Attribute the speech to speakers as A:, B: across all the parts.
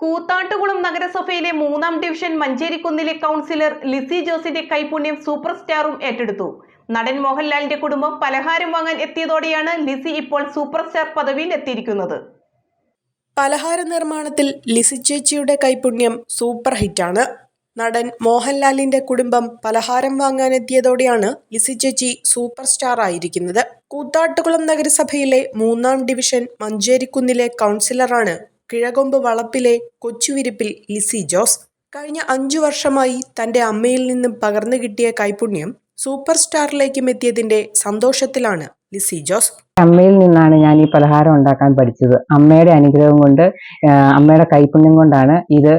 A: കൂത്താട്ടുകുളം നഗരസഭയിലെ മൂന്നാം division മഞ്ചേരിക്കുന്നിലെ councillor Lissy ജോസിന്റെ കൈപുണ്യം സൂപ്പർ സ്റ്റാറും ഏറ്റെടുത്തു. നടൻ മോഹൻലാലിന്റെ കുടുംബം പലഹാരം വാങ്ങാൻ എത്തിയതോടെയാണ് ലിസി ഇപ്പോൾ സൂപ്പർ സ്റ്റാർ പദവിയിൽ എത്തിയിരിക്കുന്നത്.
B: പലഹാര നിർമ്മാണത്തിൽ ലിസി ചേച്ചിയുടെ കൈപുണ്യം സൂപ്പർ ഹിറ്റാണ്. നടൻ മോഹൻലാലിന്റെ കുടുംബം പലഹാരം വാങ്ങാനെത്തിയതോടെയാണ് ലിസി ചേച്ചി സൂപ്പർ സ്റ്റാർ ആയിരിക്കുന്നത്. കൂത്താട്ടുകുളം നഗരസഭയിലെ മൂന്നാം ഡിവിഷൻ മഞ്ചേരിക്കുന്നിലെ കൗൺസിലറാണ് കിഴകൊമ്പ് വളപ്പിലെ കൊച്ചുവിരിപ്പിൽ ലിസി ജോസ്. കഴിഞ്ഞ അഞ്ചു വർഷമായി തന്റെ അമ്മയിൽ നിന്നും പകർന്നു കിട്ടിയ കൈപുണ്യം സൂപ്പർ സ്റ്റാറിലേക്കും എത്തിയതിന്റെ സന്തോഷത്തിലാണ് ലിസി ജോസ്.
C: അമ്മയിൽ നിന്നാണ് ഞാൻ ഈ പലഹാരം ഉണ്ടാക്കാൻ പഠിച്ചത്. അമ്മയുടെ അനുഗ്രഹം കൊണ്ട് അമ്മയുടെ കൈപുണ്യം കൊണ്ടാണ് ഇത്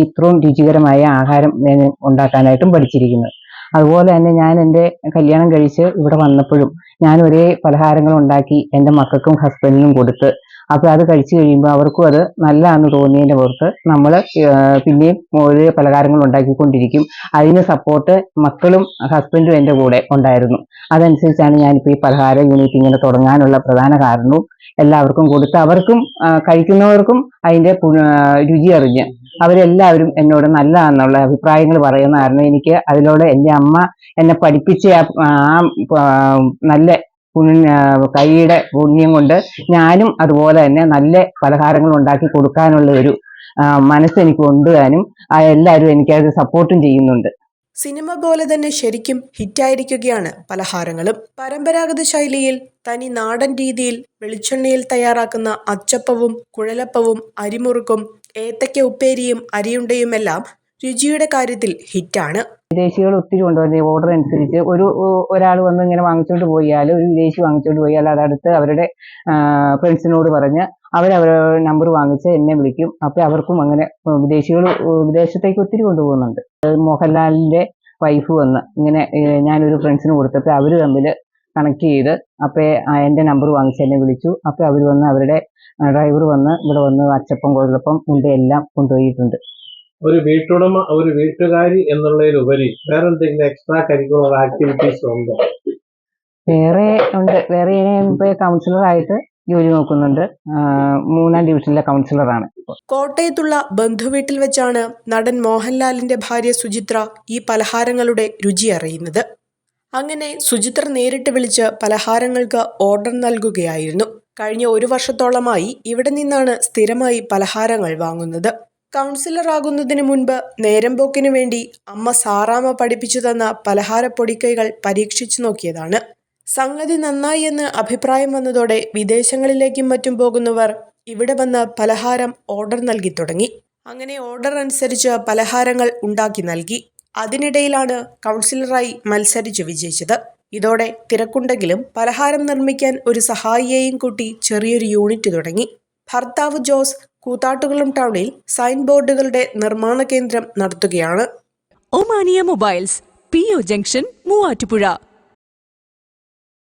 C: ഇത്രയും രുചികരമായ ആഹാരം ഉണ്ടാക്കാനായിട്ടും പഠിച്ചിരിക്കുന്നത്. അതുപോലെ തന്നെ ഞാൻ എന്റെ കല്യാണം കഴിച്ച് ഇവിടെ വന്നപ്പോഴും ഞാൻ ഒരേ പലഹാരങ്ങൾ ഉണ്ടാക്കി എന്റെ മക്കൾക്കും ഹസ്ബൻഡിനും കൊടുത്ത് അപ്പോൾ അത് കഴിച്ചു കഴിയുമ്പോൾ അവർക്കും അത് നല്ലതാണെന്ന് തോന്നിയതിന്റെ പുറത്ത് നമ്മൾ പിന്നെയും ഓരോ പലഹാരങ്ങൾ ഉണ്ടാക്കിക്കൊണ്ടിരിക്കും. അതിന് സപ്പോർട്ട് മക്കളും ഹസ്ബൻഡും എന്റെ കൂടെ ഉണ്ടായിരുന്നു. അതനുസരിച്ചാണ് ഞാനിപ്പോൾ ഈ പലഹാര യൂണിറ്റ് ഇങ്ങനെ തുടങ്ങാനുള്ള പ്രധാന കാരണവും എല്ലാവർക്കും കൊടുത്ത് അവർക്കും കഴിക്കുന്നവർക്കും അതിന്റെ രുചി അറിഞ്ഞ് അവരെല്ലാവരും എന്നോട് നല്ലതാണെന്നുള്ള അഭിപ്രായങ്ങൾ പറയുന്ന കാരണം എനിക്ക് അതിലൂടെ എന്റെ അമ്മ എന്നെ പഠിപ്പിച്ച ആ നല്ല കൈയുടെ പുണ്യം കൊണ്ട് ഞാനും അതുപോലെ തന്നെ നല്ല പലഹാരങ്ങൾ ഉണ്ടാക്കി കൊടുക്കാനുള്ള ഒരു മനസ്സെനിക്ക് കൊണ്ടുവരാനും എല്ലാവരും എനിക്കത് സപ്പോർട്ടും ചെയ്യുന്നുണ്ട്.
B: സിനിമ പോലെ തന്നെ ശരിക്കും ഹിറ്റായിരിക്കുകയാണ് പലഹാരങ്ങളും. പരമ്പരാഗത ശൈലിയിൽ തനി നാടൻ രീതിയിൽ വെളിച്ചെണ്ണയിൽ തയ്യാറാക്കുന്ന അച്ചപ്പവും കുഴലപ്പവും അരിമുറുക്കും ഏത്തയ്ക്ക ഉപ്പേരിയും അരിയുണ്ടയുമെല്ലാം രുചിയുടെ കാര്യത്തിൽ ഹിറ്റാണ്.
C: വിദേശികൾ ഒത്തിരി കൊണ്ടുവരുന്ന ഓർഡർ അനുസരിച്ച് ഒരു ഒരാൾ വന്ന് ഇങ്ങനെ വാങ്ങിച്ചുകൊണ്ട് പോയാൽ ഒരു വിദേശി വാങ്ങിച്ചുകൊണ്ട് പോയാൽ അതടുത്ത് അവരുടെ ഫ്രണ്ട്സിനോട് പറഞ്ഞ് അവരവരുടെ നമ്പർ വാങ്ങിച്ച് എന്നെ വിളിക്കും. അപ്പോൾ അവർക്കും അങ്ങനെ വിദേശികൾ വിദേശത്തേക്ക് ഒത്തിരി കൊണ്ടുപോകുന്നുണ്ട്. മോഹൻലാലിന്റെ വൈഫ് വന്ന് ഇങ്ങനെ ഞാനൊരു ഫ്രണ്ട്സിന് കൊടുത്തപ്പോൾ അവർ തമ്മിൽ കണക്ട് ചെയ്ത് അപ്പോൾ എന്റെ നമ്പർ വാങ്ങിച്ച് എന്നെ വിളിച്ചു. അപ്പോൾ അവർ വന്ന് അവരുടെ ഡ്രൈവർ വന്ന് ഇവിടെ വന്ന് അച്ചപ്പം കുഴലപ്പം ഉണ്ട് എല്ലാം കൊണ്ടുപോയിട്ടുണ്ട്.
D: ഒരു വീട്ടുടമ ഒരു വീട്ടുകാരി എന്നുള്ളതിലുപരി വേറെ എന്തെങ്കിലും എക്സ്ട്രാ കരിക്കുലർ ആക്ടിവിറ്റീസ് ഉണ്ടോ?
C: വേറെ ഉണ്ട്. വേറെ ഇപ്പോൾ കൗൺസിലറായിട്ട് ജോലി നോക്കുന്നുണ്ട്. മൂന്നാം ഡിവിഷനിലെ കൗൺസിലറാണ്
B: കോട്ടയത്തുള്ള ബന്ധുവീട്ടിൽ വെച്ചാണ് നടൻ മോഹൻലാലിന്റെ ഭാര്യ സുചിത്ര ഈ പലഹാരങ്ങളുടെ രുചി അറിയുന്നത്. അങ്ങനെ സുചിത്ര നേരിട്ട് വിളിച്ച് പലഹാരങ്ങൾക്ക് ഓർഡർ നൽകുകയായിരുന്നു. കഴിഞ്ഞ ഒരു വർഷത്തോളമായി ഇവിടെ നിന്നാണ് സ്ഥിരമായി പലഹാരങ്ങൾ വാങ്ങുന്നത്. കൗൺസിലർ ആകുന്നതിന് മുൻപ് നേരമ്പോക്കിനു വേണ്ടി അമ്മ സാറാമ്മ പഠിപ്പിച്ചു തന്ന പലഹാര പൊടിക്കൈകൾ പരീക്ഷിച്ചു നോക്കിയതാണ്. സംഗതി നന്നായി എന്ന് അഭിപ്രായം വന്നതോടെ വിദേശങ്ങളിലേക്കും മറ്റും പോകുന്നവർ ഇവിടെ വന്ന് പലഹാരം ഓർഡർ നൽകി തുടങ്ങി. അങ്ങനെ ഓർഡർ അനുസരിച്ച് പലഹാരങ്ങൾ ഉണ്ടാക്കി നൽകി. അതിനിടയിലാണ് കൗൺസിലറായി മത്സരിച്ച് വിജയിച്ചത്. ഇതോടെ തിരക്കുണ്ടെങ്കിലും പലഹാരം നിർമ്മിക്കാൻ ഒരു സഹായിയെയും കൂട്ടി ചെറിയൊരു യൂണിറ്റ് തുടങ്ങി. ഭർത്താവ് ജോസ് കൂത്താട്ടുകുളം ടൗണിൽ സൈൻ ബോർഡുകളുടെ നിർമ്മാണ കേന്ദ്രം നടത്തുകയാണ്.
E: Omania mobiles P O junction Muvattupuzha.